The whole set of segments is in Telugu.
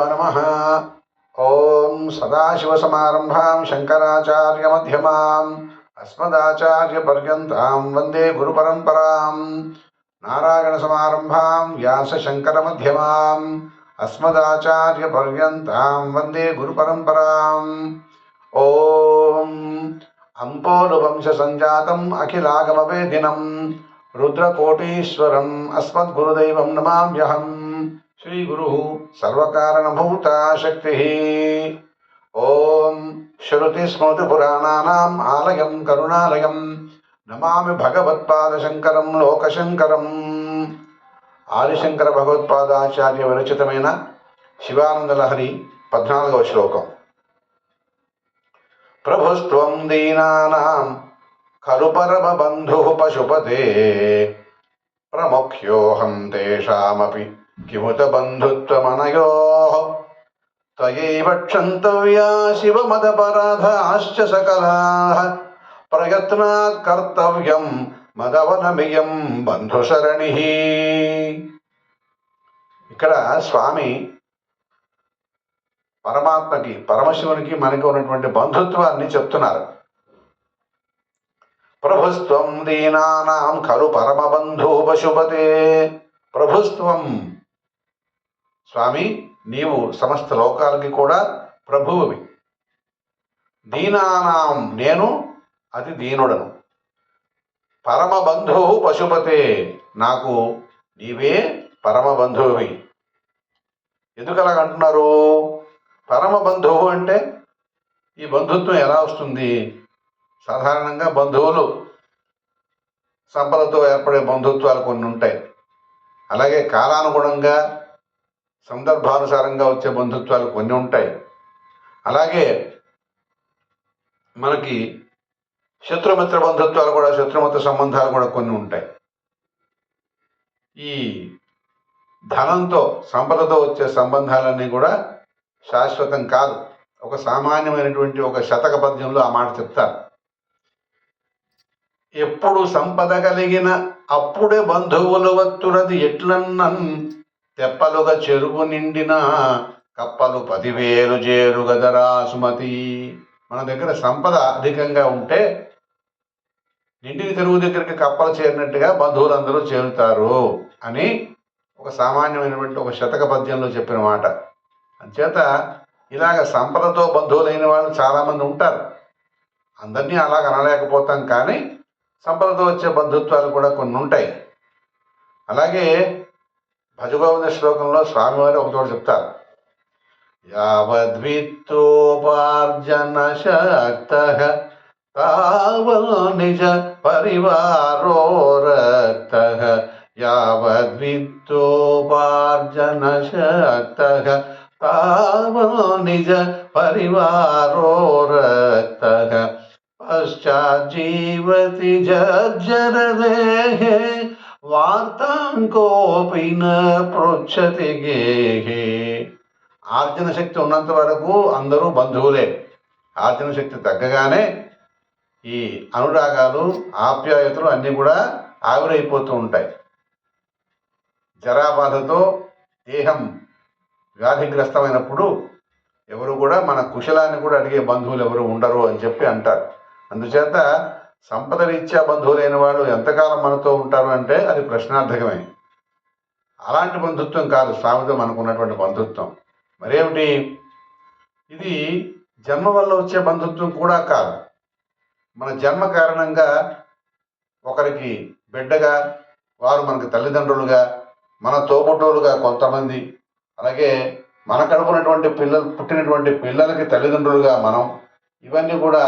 नमः। ॐ सदाशिवसमारम्भां शङ्कराचार्यमध्यमाम्, अस्मदाचार्यपर्यन्तां वंदे गुरुपरम्परां नारायणसमारम्भां व्यासशङ्करमध्यमाम्, अस्मदाचार्यपर्यन्तां वंदे गुरुपरम्पराम्। ॐ अम्पोलुवंशसञ्जातम् अखिलागमवेदिनं रुद्रकोटीश्वरम् अस्मद्गुरुदैवं नमाम्यहम्। श्रीगुरुः सर्वकारणभूताशक्तिः ॐ श्रुतिस्मृतिपुराणानाम् आलयं करुणालयं नमामि भगवत्पादशङ्करं लोकशङ्करम् ఆదిశంకర విరచితమైన శివానందలహరి పద్నాలుగవ శ్లోకం ప్రభుస్వం దీనానాం ఖలు పరమబంధు పశుపతే ప్రముఖ్యోహం తేషామపి కిముత బంధుత్వమనయో త్వయైవ క్షంతవ్యా శివమదపరాధాశ్చ సకలాః ప్రయత్నాత్ కర్తవ్యం మదవనమియం బంధుశరణి ఇక్కడ స్వామి పరమాత్మకి పరమశివునికి మనకి ఉన్నటువంటి బంధుత్వాన్ని చెప్తున్నారు. ప్రభుత్వం దీనానాం ఖలు పరమబంధు పశుపతే ప్రభుత్వం స్వామి నీవు సమస్త లోకాలకి కూడా ప్రభువువి. దీనానాం నేను అతి దీనుడను. పరమబంధువు పశుపతే నాకు నీవే పరమబంధువువి ఎందుకు అలాగ అంటున్నారు? పరమ బంధువు అంటే ఈ బంధుత్వం ఎలా వస్తుంది? సాధారణంగా బంధువులు సంపదతో ఏర్పడే బంధుత్వాలు కొన్ని ఉంటాయి అలాగే కాలానుగుణంగా సందర్భానుసారంగా వచ్చే బంధుత్వాలు కొన్ని ఉంటాయి. అలాగే మనకి శత్రుమిత్ర బంధుత్వాలు కూడా శత్రుమిత్ర సంబంధాలు కూడా కొన్ని ఉంటాయి. ఈ ధనంతో సంపదతో వచ్చే సంబంధాలన్నీ కూడా శాశ్వతం కాదు. ఒక సామాన్యమైనటువంటి ఒక శతక పద్యంలో ఆ మాట చెప్తారు. ఎప్పుడు సంపద కలిగిన అప్పుడే బంధువులు వత్తురది ఎట్లన్నన్ తెప్పలుగా చెరువు నిండిన కప్పలు పదివేలు చేరు గదరా సుమతి. మన దగ్గర సంపద అధికంగా ఉంటే నిండిన చెరువు దగ్గరికి కప్పలు చేరినట్టుగా బంధువులందరూ చేరుతారు అని ఒక సామాన్యమైనటువంటి ఒక శతక పద్యంలో చెప్పిన మాట. అంచేత ఇలాగ సంపదతో బంధువులైన వాళ్ళు చాలామంది ఉంటారు. అందరినీ అలాగ అనలేకపోతాం కానీ సంపదతో వచ్చే బంధుత్వాలు కూడా కొన్ని ఉంటాయి అలాగే భజగోవింద శ్లోకంలో స్వామివారు ఒకచోట చెప్తారు యావద్విత్తోపార్జన శక్త తావల్ నిజ పరివారో రక్త యావద్విత్తోపార్జన శక్త తావల్ నిజ పరివారో రక్త పశ్చాజ్జీవతి జర్జరదేహే వార్తాంకోపైన న గేహే. ఆర్జన శక్తి ఉన్నంత వరకు అందరూ బంధువులే. ఆర్జన శక్తి తగ్గగానే ఈ అనురాగాలు ఆప్యాయతలు అన్నీ కూడా ఆవిరైపోతూ ఉంటాయి. జరాబాధతో దేహం వ్యాధిగ్రస్తమైనప్పుడు ఎవరు కూడా మన కుశలాన్ని కూడా అడిగే బంధువులు ఎవరు ఉండరు అని చెప్పి అంటారు. అందుచేత సంపద రీత్యా బంధువులైన వాళ్ళు ఎంతకాలం మనతో ఉంటారు అంటే అది ప్రశ్నార్థకమే. అలాంటి బంధుత్వం కాదు స్వామితో మనకున్నటువంటి బంధుత్వం. మరేమిటి? ఇది జన్మ వల్ల వచ్చే బంధుత్వం కూడా కాదు. మన జన్మ కారణంగా ఒకరికి బిడ్డగా వారు మనకి తల్లిదండ్రులుగా మన తోబుట్టువులుగా కొంతమంది అలాగే మన కడుపునటువంటి పిల్లలు పుట్టినటువంటి పిల్లలకి తల్లిదండ్రులుగా మనం ఇవన్నీ కూడా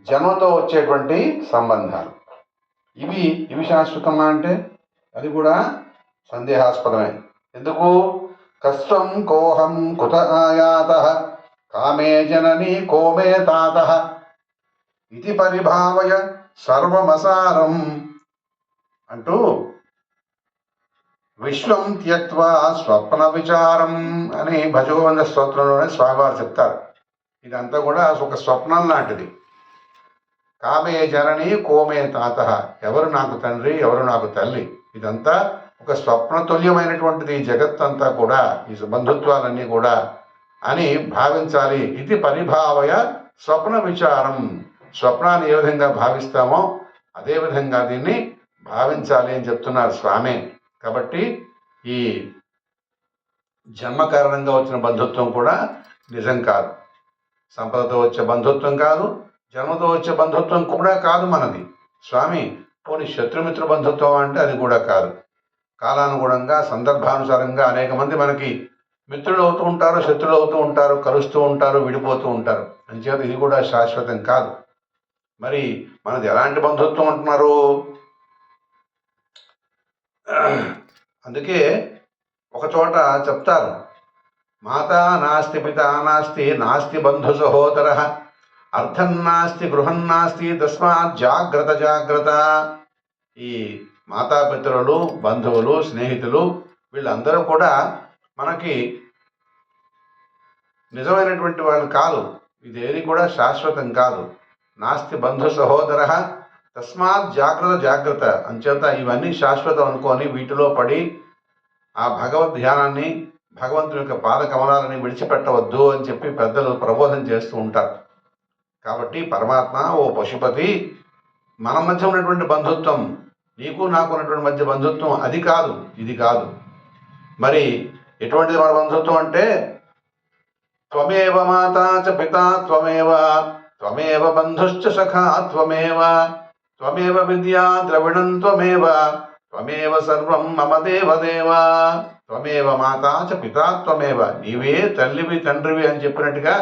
జన్మతో వచ్చేటువంటి సంబంధాలు. ఇవి ఇవి శాశ్వతమా అంటే? అది కూడా సందేహాస్పదమే. ఎందుకు? కష్టం కోహం కుత ఆయాత కామే జనని కోమే తాత. ఇది పరిభావయ సర్వమసారం అంటూ విశ్వం త్యక్వా స్వప్న విచారం అని భజగోవింద స్తోత్రంలోనే స్వామివారు చెప్తారు. ఇదంతా కూడా ఒక స్వప్నం లాంటిది. కామే జనని కోమే తాత. ఎవరు నాకు తండ్రి ఎవరు నాకు తల్లి? ఇదంతా ఒక స్వప్నతుల్యమైనటువంటిది ఈ జగత్తంతా కూడా ఈ బంధుత్వాలన్నీ కూడా అని భావించాలి. ఇది పరిభావయ స్వప్న విచారం. స్వప్నాన్ని ఏ విధంగా భావిస్తామో అదే విధంగా దీన్ని భావించాలి అని చెప్తున్నారు స్వామి. కాబట్టి ఈ జన్మ కారణంగా వచ్చిన బంధుత్వం కూడా నిజం కాదు. సంపదతో వచ్చే బంధుత్వం కాదు జన్మతో వచ్చే బంధుత్వం కూడా కాదు మనది. స్వామి పోనీ శత్రుమిత్ర బంధుత్వం అంటే అది కూడా కాదు. కాలానుగుణంగా సందర్భానుసారంగా అనేక మంది మనకి మిత్రులు అవుతూ ఉంటారు శత్రులు అవుతూ ఉంటారు కలుస్తూ ఉంటారు విడిపోతూ ఉంటారు. అంచేత ఇది కూడా శాశ్వతం కాదు. మరి మనది ఎలాంటి బంధుత్వం అంటున్నారు? అందుకే ఒక చోట చెప్తారు మాత నాస్తి పిత నాస్తి నాస్తి బంధు సహోదర అర్థం నాస్తి గృహం నాస్తి తస్మాత్ జాగ్రత్త జాగ్రత్త. ఈ మాతాపితరులు బంధువులు స్నేహితులు వీళ్ళందరూ కూడా మనకి నిజమైనటువంటి వాళ్ళు కాదు. ఇదేది కూడా శాశ్వతం కాదు. నాస్తి బంధు సహోదర తస్మాత్ జాగ్రత్త జాగ్రత్త. అంచేత ఇవన్నీ శాశ్వతం అనుకొని వీటిలో పడి ఆ భగవద్ ధ్యానాన్ని భగవంతుని యొక్క పాద కమలాలని విడిచిపెట్టవద్దు అని చెప్పి పెద్దలు ప్రబోధం చేస్తూ ఉంటారు. కాబట్టి పరమాత్మ ఓ పశుపతి మన మధ్య ఉన్నటువంటి బంధుత్వం నీకు నాకు ఉన్నటువంటి మధ్య బంధుత్వం అది కాదు ఇది కాదు. మరి ఎటువంటిది మన బంధుత్వం అంటే త్వమేవ మాతా చ పితా త్వమేవ త్వమేవ బంధుశ్చ సఖా త్వమేవ త్వమేవ విద్యా ద్రవిణం త్వమేవ త్వమేవ సర్వం మమ దేవదేవ త్వమేవ మాతా చ పితా త్వమేవ. నీవే తల్లివి తండ్రివి అని చెప్పినట్టుగా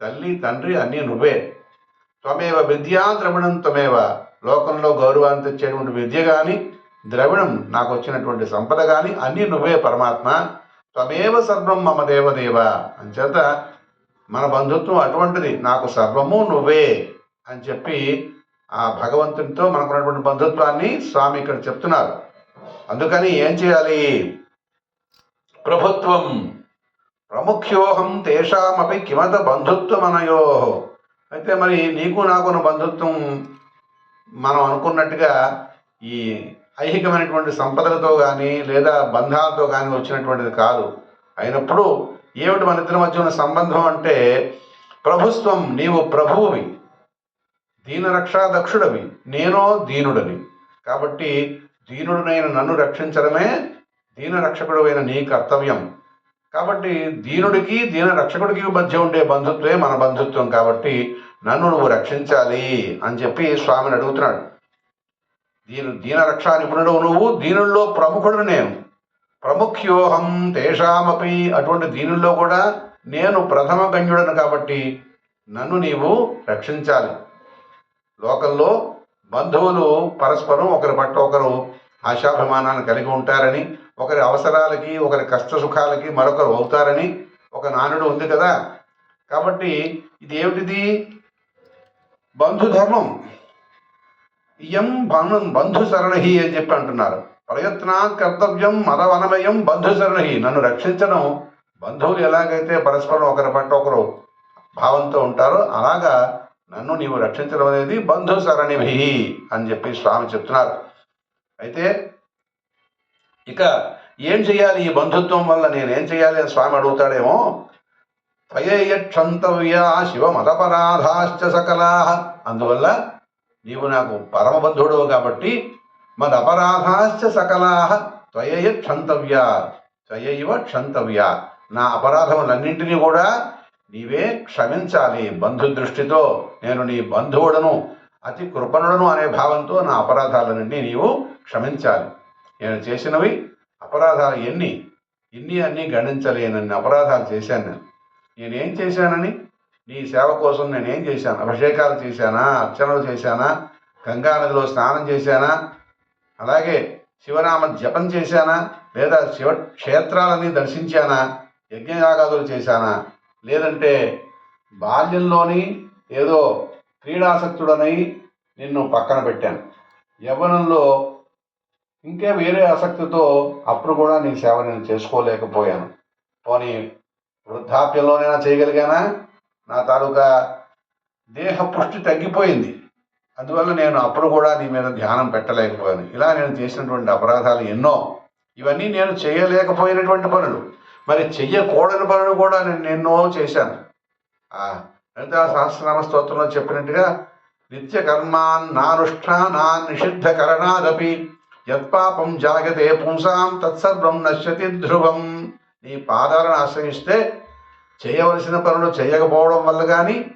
తల్లి తండ్రి అన్నీ నువ్వే. త్వమేవ విద్యా ద్రవిణం త్వమేవ. లోకంలో గౌరవాన్ని తెచ్చేటువంటి విద్య కానీ ద్రవిణం నాకు వచ్చినటువంటి సంపద కానీ అన్నీ నువ్వే పరమాత్మ. త్వమేవ సర్వం మమ దేవదేవ. అంచేత మన బంధుత్వం అటువంటిది. నాకు సర్వము నువ్వే అని చెప్పి ఆ భగవంతునితో మనకున్నటువంటి బంధుత్వాన్ని స్వామి ఇక్కడ చెప్తున్నారు. అందుకని ఏం చేయాలి? ప్రభుత్వం ప్రముఖ్యోహం తేషామపి కిమత బంధుత్వమనయో. అయితే మరి నీకు నాకున్న బంధుత్వం మనం అనుకున్నట్టుగా ఈ ఐహికమైనటువంటి సంపదలతో కానీ లేదా బంధాలతో కానీ వచ్చినటువంటిది కాదు. అయినప్పుడు ఏమిటి మన ఇద్దరి మధ్య ఉన్న సంబంధం అంటే ప్రభుత్వం నీవు ప్రభువువి దీనరక్షా దక్షుడవి నేనో దీనుడని. కాబట్టి దీనుడునైన నన్ను రక్షించడమే దీనరక్షకుడైన నీ కర్తవ్యం. కాబట్టి దీనుడికి దీన రక్షకుడికి మధ్య ఉండే బంధుత్వమే మన బంధుత్వం కాబట్టి నన్ను నువ్వు రక్షించాలి అని చెప్పి స్వామిని అడుగుతున్నాడు. దీని దీన రక్షా నిపుణుడు నువ్వు దీనుల్లో ప్రముఖుడు నేను. ప్రముఖ్యోహం తేషామపి అటువంటి దీనుల్లో కూడా నేను ప్రథమ గణ్యుడను కాబట్టి నన్ను నీవు రక్షించాలి. లోకంలో బంధువులు పరస్పరం ఒకరి పట్ల ఒకరు ఆశాభిమానాన్ని కలిగి ఉంటారని ఒకరి అవసరాలకి ఒకరి కష్ట సుఖాలకి మరొకరు అవుతారని ఒక నానుడు ఉంది కదా. కాబట్టి ఇది ఏమిటిది బంధుధర్మం ఇయం బంధు బంధు సరణి అని చెప్పి అంటున్నారు. ప్రయత్నాత్ కర్తవ్యం మదవనమయం బంధు సరణి నన్ను రక్షించడం బంధువులు ఎలాగైతే పరస్పరం ఒకరి పట్ల ఒకరు భావంతో ఉంటారో అలాగా నన్ను నీవు రక్షించడం అనేది బంధు సరణిభి అని చెప్పి స్వామి చెప్తున్నారు. అయితే ఇక ఏం చేయాలి ఈ బంధుత్వం వల్ల నేనేం చేయాలి అని స్వామి అడుగుతాడేమో త్వయేయక్షంతవ్యా శివ మతపరాధాశ్చ సకలా. అందువల్ల నీవు నాకు పరమబంధుడు కాబట్టి మదపరాధాశ్చ సకలా. త్వయయ క్షంతవ్య త్వయైవ క్షంతవ్య. నా అపరాధములన్నింటినీ కూడా నీవే క్షమించాలి బంధు దృష్టితో నేను నీ బంధువుడను అతి కృపణుడను అనే భావంతో నా అపరాధాలన్నింటినీ నీవు క్షమించాలి. నేను చేసినవి అపరాధాలు ఎన్ని? ఇన్ని అన్ని గణించలేనన్ని అపరాధాలు చేశాను నేను. నేనేం చేశానని? నీ సేవ కోసం నేనేం చేశాను? అభిషేకాలు చేశానా? అర్చనలు చేశానా? గంగా నదిలో స్నానం చేశానా? అలాగే శివనామ జపం చేశానా? లేదా శివ క్షేత్రాలని దర్శించానా? యజ్ఞయాగాదులు చేశానా? లేదంటే బాల్యంలోని ఏదో క్రీడాసక్తుడనై నిన్ను పక్కన పెట్టాను. యవ్వనంలో ఇంకా వేరే ఆసక్తితో అప్పుడు కూడా నీ సేవ నేను చేసుకోలేకపోయాను. పోనీ వృద్ధాప్యంలోనైనా చేయగలిగానా? నా తాలూకా దేహ పుష్టి తగ్గిపోయింది. అందువల్ల నేను అప్పుడు కూడా నీ మీద ధ్యానం పెట్టలేకపోయాను. ఇలా నేను చేసినటువంటి అపరాధాలు ఎన్నో. ఇవన్నీ నేను చేయలేకపోయినటువంటి పనులు. మరి చెయ్యకూడని పనులు కూడా నేను ఎన్నో చేశాను. ఆ లలితా సహస్రనామ స్తోత్రంలో చెప్పినట్టుగా నిత్య కర్మాన్ నానుష్ఠానాన్ నిషిద్ధ కరణాదపి యత్పాపం జాగతే పుంసాం తత్సర్వం నశ్యతి ధ్రువం. నీ పాదాలను ఆశ్రయిస్తే చేయవలసిన పనులు చేయకపోవడం వల్ల కానీ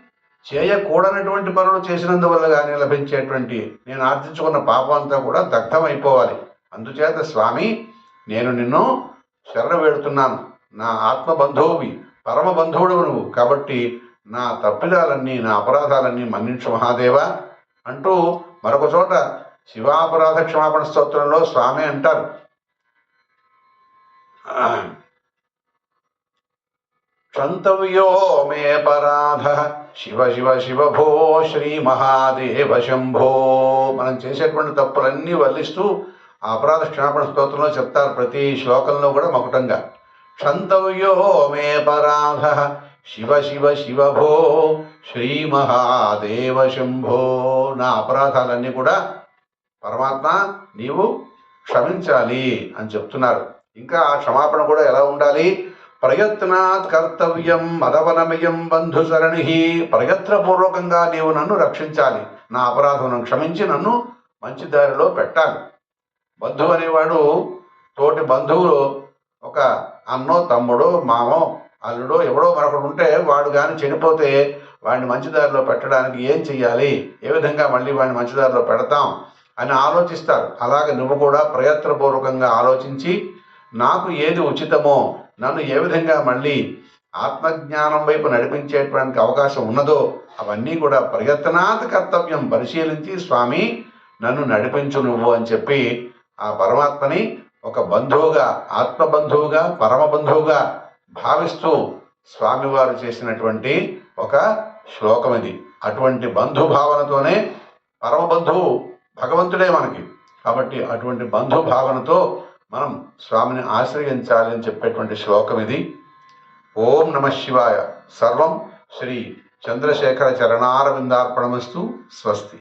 చేయకూడనటువంటి పనులు చేసినందువల్ల కానీ లభించేటువంటి నేను ఆర్జించుకున్న పాపం అంతా కూడా దగ్ధమైపోవాలి. అందుచేత స్వామి నేను నిన్ను శరణ వేడుతున్నాను. నా ఆత్మ బంధువువి పరమ బంధువుడు నువ్వు. కాబట్టి నా తప్పిదాలన్నీ నా అపరాధాలన్నీ మన్నించు మహాదేవ. అంటూ మరొక చోట శివాపరాధ క్షమాపణ స్తోత్రంలో స్వామి అంటారు. క్షంతవ్యో మే పరాధ శివ శివ శివ భో శ్రీ మహాదేవ శంభో. మనం చేసేటువంటి తప్పులన్నీ వల్లిస్తూ ఆ అపరాధ క్షమాపణ స్తోత్రంలో చెప్తారు ప్రతి శ్లోకంలో కూడా మకుటంగా. క్షంతవ్యో మే పరాధ శివ శివ శివ భో శ్రీ మహాదేవ శంభో. నా అపరాధాలన్నీ కూడా పరమాత్మ నీవు క్షమించాలి అని చెప్తున్నారు. ఇంకా ఆ క్షమాపణ కూడా ఎలా ఉండాలి? ప్రయత్నాత్ కర్తవ్యం మదవనమయం బంధు సరణి ప్రయత్నపూర్వకంగా నీవు నన్ను రక్షించాలి. నా అపరాధం క్షమించి నన్ను మంచి దారిలో పెట్టాలి. బంధువు అనేవాడు తోటి బంధువులు ఒక అన్నో తమ్ముడో మామో అల్లుడో ఎవడో మరొకడు ఉంటే వాడు కానీ చనిపోతే వాడిని మంచి దారిలో పెట్టడానికి ఏం చెయ్యాలి? ఏ విధంగా మళ్ళీ వాడిని మంచి దారిలో పెడతాం? అని ఆలోచిస్తారు. అలాగే నువ్వు కూడా ప్రయత్నపూర్వకంగా ఆలోచించి నాకు ఏది ఉచితమో నన్ను ఏ విధంగా మళ్ళీ ఆత్మజ్ఞానం వైపు నడిపించేటువంటి అవకాశం ఉన్నదో అవన్నీ కూడా ప్రయత్నాత్ కర్తవ్యం పరిశీలించి స్వామి నన్ను నడిపించు నువ్వు అని చెప్పి ఆ పరమాత్మని ఒక బంధువుగా ఆత్మ బంధువుగా పరమ బంధువుగా భావిస్తూ స్వామివారు చేసినటువంటి ఒక శ్లోకం ఇది. అటువంటి బంధు భావనతోనే పరమ బంధువు భగవంతుడే మనకి. కాబట్టి అటువంటి బంధు భావనతో మనం స్వామిని ఆశ్రయించాలి అని చెప్పేటువంటి శ్లోకం ఇది. ఓం నమ శివాయ. సర్వం శ్రీ చంద్రశేఖర చరణారవిందార్పణమస్తు. స్వస్తి.